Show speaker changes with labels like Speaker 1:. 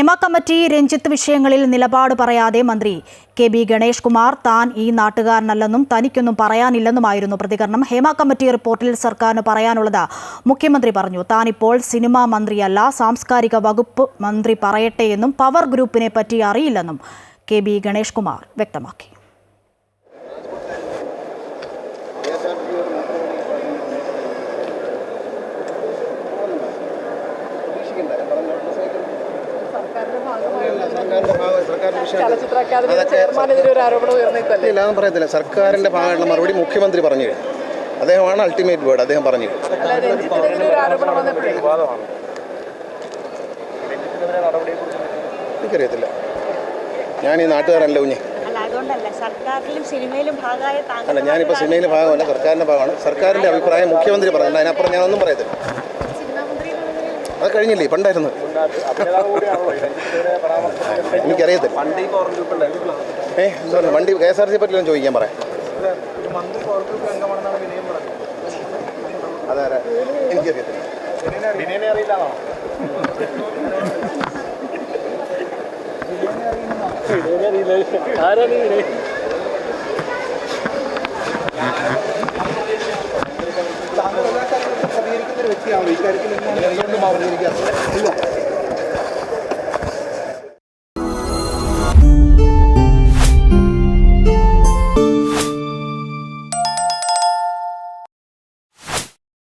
Speaker 1: Hema committee Ranjith വിഷയങ്ങളിൽ നിലപാട് പറയാതെ മന്ത്രി കെ ബി ഗണേഷ് കുമാർ താൻ ഈ നാട്ടുകാരനല്ലെന്നും തനിക്കൊന്നും പറയാനില്ലെന്നുമായിരുന്നു പ്രതികരണം. ഹേമ കമ്മിറ്റി റിപ്പോർട്ടിൽ സർക്കാരിന് പറയാനുള്ളത് മുഖ്യമന്ത്രി പറഞ്ഞു താനിപ്പോൾ സിനിമാ മന്ത്രിയല്ല സാംസ്കാരിക വകുപ്പ് മന്ത്രി പറയട്ടെ എന്നും പവർ ഗ്രൂപ്പിനെ പറ്റി അറിയില്ലെന്നും കെ ബി ഗണേഷ് കുമാർ വ്യക്തമാക്കി.
Speaker 2: ചലച്ചിത്ര അക്കാദമിയുടെ ചെയർമാനെതിരെ ഒരു ആരോപണം ഉയർന്നേക്കല്ലേ
Speaker 3: ഇല്ല അതൊന്നും പറയത്തില്ല. സർക്കാരിന്റെ ഭാഗമായിട്ടുള്ള മറുപടി മുഖ്യമന്ത്രി പറഞ്ഞു അദ്ദേഹമാണ് അൾട്ടിമേറ്റ് വേർഡ് അദ്ദേഹം പറഞ്ഞു
Speaker 2: അല്ല രഞ്ജിത്തിനെതിരെ ഒരു ആരോപണം വന്നപ്പോഴേ?
Speaker 3: എനിക്കറിയത്തില്ല. ഞാൻ ഈ നാട്ടുകാരല്ല കുഞ്ഞ്.
Speaker 4: അല്ല
Speaker 3: ഞാനിപ്പോൾ സിനിമയിലെ ഭാഗമല്ല സർക്കാരിന്റെ ഭാഗമാണ്. സർക്കാരിന്റെ അഭിപ്രായം മുഖ്യമന്ത്രി പറഞ്ഞിട്ടുണ്ട്. അതിനപ്പുറം ഞാനൊന്നും പറയത്തില്ല. അത് കഴിഞ്ഞില്ലേ? പണ്ടായിരുന്നു. എനിക്കറിയത്തില്ല. ഏ എന്താ പറയുക? വണ്ടി കെ എസ് ആർ സി പറ്റില്ല ചോദിക്കാൻ പറയാം. അതെ അതെ എനിക്കറിയത്തില്ല പ്രതികരിക്കുന്ന വ്യക്തിയാണല്ലോ ഇക്കാര്യത്തിൽ എന്തുകൊണ്ടും അവർ പ്രതികരിക്കാറില്ല